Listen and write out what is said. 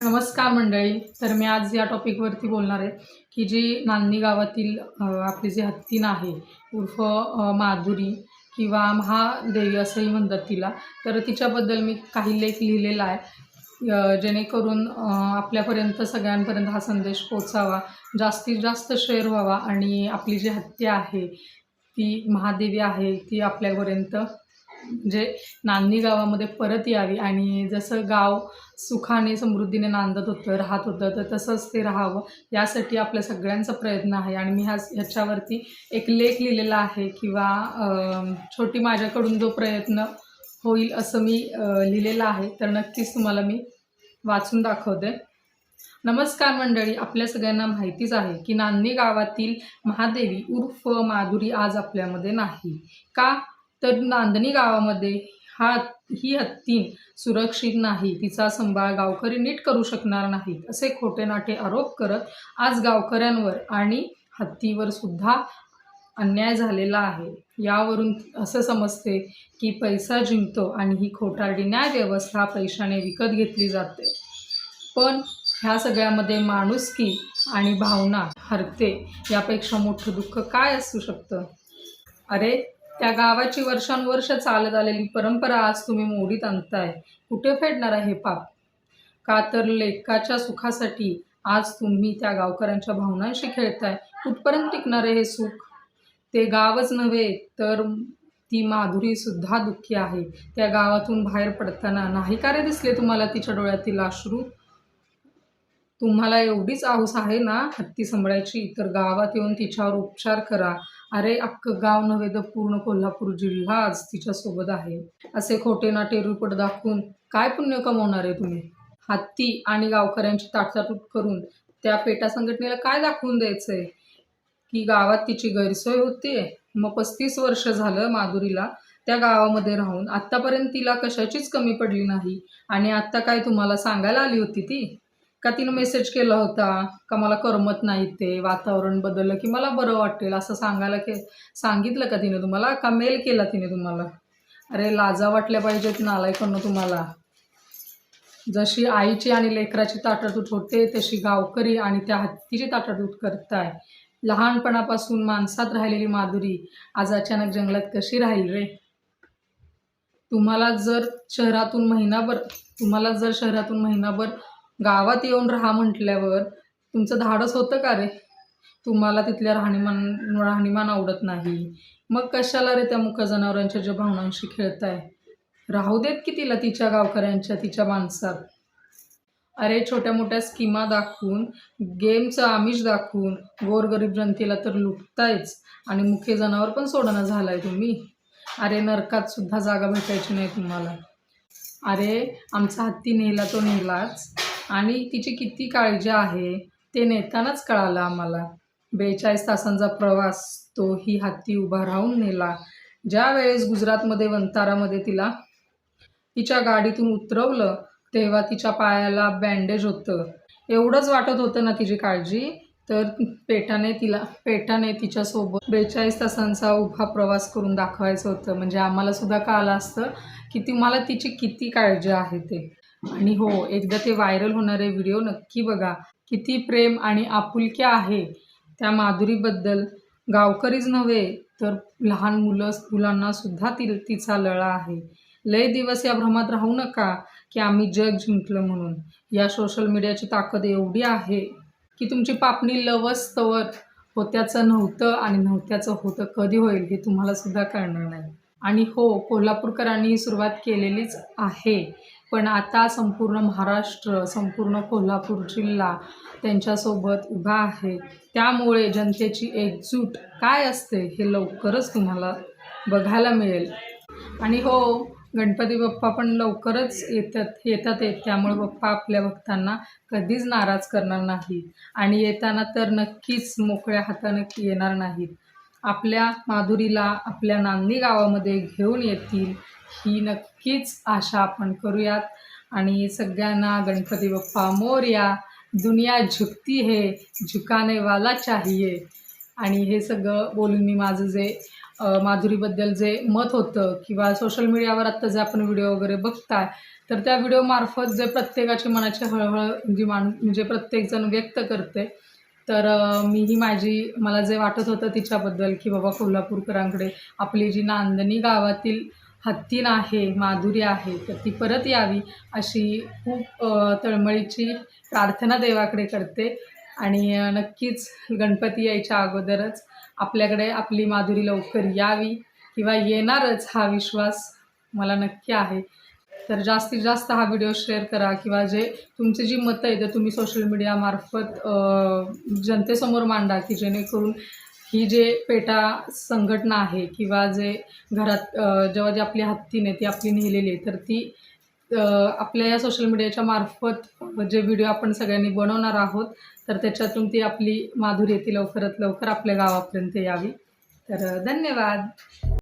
नमस्कार मंडळी. तर मी आज या टॉपिकवरती बोलणार आहे की जी नांदी गावातील आपली जी हत्तीन आहे उर्फ माधुरी किंवा महादेवी असंही म्हणतात तिला. तर तिच्याबद्दल मी काही लेख लिहिलेला आहे. जेणेकरून आपल्यापर्यंत सगळ्यांपर्यंत हा संदेश पोचावा जास्तीत जास्त शेअर व्हावा आणि आपली जी हत्या आहे ती महादेवी आहे ती आपल्यापर्यंत म्हणजे नांदणी गावामध्ये परत यावी आणि जसं गाव सुखाने समृद्धीने नांदत होतं राहत होतं तर तसंच ते राहावं यासाठी आपल्या सगळ्यांचा प्रयत्न आहे. आणि मी ह्या ह्याच्यावरती एक लेख लिहिलेला आहे किंवा छोटी माझ्याकडून जो प्रयत्न होईल असं मी लिहिलेलं आहे. तर नक्कीच तुम्हाला मी वाचून दाखवते. नमस्कार मंडळी आपल्या सगळ्यांना माहितीच आहे की नांदणी गावातील महादेवी उर्फ माधुरी आज आपल्यामध्ये नाही. का? तर नांदणी गावामध्ये हा ही हत्तीन सुरक्षित नाही. तिचा संभाळ गावकरी नीट करू शकणार नाहीत असे खोटे नाटे आरोप करत आज गावकऱ्यांवर आणि हत्तीवर सुद्धा अन्याय झालेला आहे. यावरून असं समजते की पैसा जिंकतो आणि ही खोटारडी न्याय व्यवस्था पैशाने विकत घेतली जाते. पण ह्या सगळ्यामध्ये माणुसकी आणि भावना हरते यापेक्षा मोठं दुःख काय असू शकतं? अरे त्या गावाची वर्षानुवर्ष चालत आलेली परंपरा आज तुम्ही मोडीत आणताय. कुठे फेडणार आहे हे पाप? का तर लेखकाच्या सुखासाठी आज तुम्ही त्या गावकऱ्यांच्या भावनांशी खेळताय. कुठपर्यंत टिकणार आहे हे सुख? ते गावच नव्हे तर ती माधुरी सुद्धा दुःखी आहे. त्या गावातून बाहेर पडताना नाही का रे दिसले तुम्हाला तिच्या डोळ्यातील अश्रू? तुम्हाला एवढीच आऊस आहे ना हत्ती सांभाळायची? तर गावात येऊन तिच्यावर उपचार करा. अरे अख्खं गाव नव्हे तर पूर्ण कोल्हापूर जिल्हा आज तिच्यासोबत आहे. असे खोटे नाटे रुपट दाखवून काय पुण्य कमवणार आहे तुम्ही? हत्ती आणि गावकऱ्यांची ताटताटूट करून त्या पेटा संघटनेला काय दाखवून द्यायचंय? की गावात तिची गैरसोय होते? मग पस्तीस वर्ष झालं माधुरीला त्या गावामध्ये राहून. आत्तापर्यंत तिला कशाचीच कमी पडली नाही. आणि आत्ता काय तुम्हाला सांगायला आली होती ती? का तिनं मेसेज केला होता? का मला करमत नाही ते? वातावरण बदललं की मला बरं वाटेल? असं सांगायला के सांगितलं का तिने तुम्हाला? का मेल केला तिने तुम्हाला? अरे लाजा वाटल्या पाहिजेत नालायकडनं तुम्हाला. जशी आईची आणि लेकराची ताटातूट होते तशी गावकरी आणि त्या हत्तीची ताटातूट करताय. लहानपणापासून माणसात राहिलेली माधुरी आज अचानक जंगलात कशी राहील रे? तुम्हाला जर शहरातून महिनाभर तुम्हाला जर शहरातून महिनाभर गावात येऊन राहा म्हटल्यावर तुमचं धाडस होतं का रे? तुम्हाला तिथल्या राहणीमान राहणीमान आवडत नाही. मग कशाला रे त्या मुका जनावरांच्या ज्या भावनांशी खेळताय? राहू देत की तिला तिच्या गावकऱ्यांच्या तिच्या माणसात? अरे छोट्या मोठ्या स्कीमा दाखवून गेमचं आमिष दाखवून गोरगरीब जनतेला तर लुटतायच आणि मुख्य जनावर पण सोडणं झालाय तुम्ही. अरे नरकात सुद्धा जागा भेटायची नाही तुम्हाला. अरे आमचा हत्ती नेला तो नेलाच. आणि तिची किती काळजी आहे ते नेतानाच कळालं आम्हाला. बेचाळीस तासांचा प्रवास तो ही हत्ती उभा राहून नेला. ज्या वेळेस गुजरातमध्ये वंतारामध्ये तिला तिच्या गाडीतून उतरवलं तेव्हा तिच्या पायाला बँडेज होतं. एवढंच वाटत होतं ना तिची काळजी? तर पेटाने तिला पेटाने तिच्यासोबत बेचाळीस तासांचा उभा प्रवास करून दाखवायचं होतं. म्हणजे आम्हाला सुद्धा कळलं असतं की तुम्हाला तिची किती काळजी आहे ते. आणि हो एकदा ते व्हायरल होणारे व्हिडिओ नक्की बघा. किती प्रेम आणि आपुलक्या आहे त्या माधुरीबद्दल. गावकरीच नव्हे तर लहान मुलं मुलांना सुद्धा ती तिचा लळा आहे. लय दिवस या भ्रमात राहू नका की आम्ही जग जिंकलं म्हणून. या सोशल मीडियाची ताकद एवढी आहे की तुमची पापणी लवस्तवर होत्याचं नव्हतं आणि नव्हत्याचं होतं कधी होईल हे तुम्हाला सुद्धा कळणार नाही. आणि हो कोल्हापूरकरांनी सुरुवात केलेलीच आहे. पण आता संपूर्ण महाराष्ट्र संपूर्ण कोल्हापूर जिल्हा त्यांच्यासोबत उभा आहे. त्यामुळे जनतेची एकजूट काय असते हे लवकरच तुम्हाला बघायला मिळेल. आणि हो गणपती बाप्पा पण लवकरच येतात येतात येत. त्यामुळे बाप्पा आपल्या भक्तांना कधीच नाराज करणार नाही आणि येताना तर नक्कीच मोकळ्या हाताने येणार नाहीत. आपल्या माधुरीला आपल्या नांदी गावामध्ये घेऊन येतील ही नक्कीच आशा आपण करूयात. आणि सगळ्यांना गणपती बाप्पा मोर्या दुनिया झुकती है झुकाने वाला चाहिए. आणि हे सगळं बोलून मी माझं जे माधुरीबद्दल जे मत होतं किंवा सोशल मीडियावर आत्ता जे आपण व्हिडिओ वगैरे बघताय तर त्या व्हिडिओमार्फत जे प्रत्येकाची मनाची हळहळ जी मान म्हणजे प्रत्येकजण व्यक्त करते तर मी ही माझी मला जे वाटत होतं तिच्याबद्दल की बाबा कोल्हापूरकरांकडे आपली जी नांदणी गावातील हत्तीन आहे माधुरी आहे तर ती परत यावी अशी खूप तळमळीची प्रार्थना देवाकडे करते. आणि नक्कीच गणपती यायच्या अगोदरच आपल्याकडे आपली माधुरी लवकर यावी किंवा येणारच हा विश्वास मला नक्की आहे. तर जास्तीत जास्त हा व्हिडिओ शेअर करा किंवा जे तुमची जी मतं आहे ते तुम्ही सोशल मीडियामार्फत जनतेसमोर मांडा की जेणेकरून ही जे पेटा संघटना आहे किंवा जे घरात जेव्हा जी आपली हत्तीने ती आपली नेलेली आहे तर ती आपल्या या सोशल मीडियाच्या मार्फत जे व्हिडिओ आपण सगळ्यांनी बनवणार आहोत तर त्याच्यातून ती आपली माधुरी ती लवकरात लवकर आपल्या गावापर्यंत यावी. तर धन्यवाद.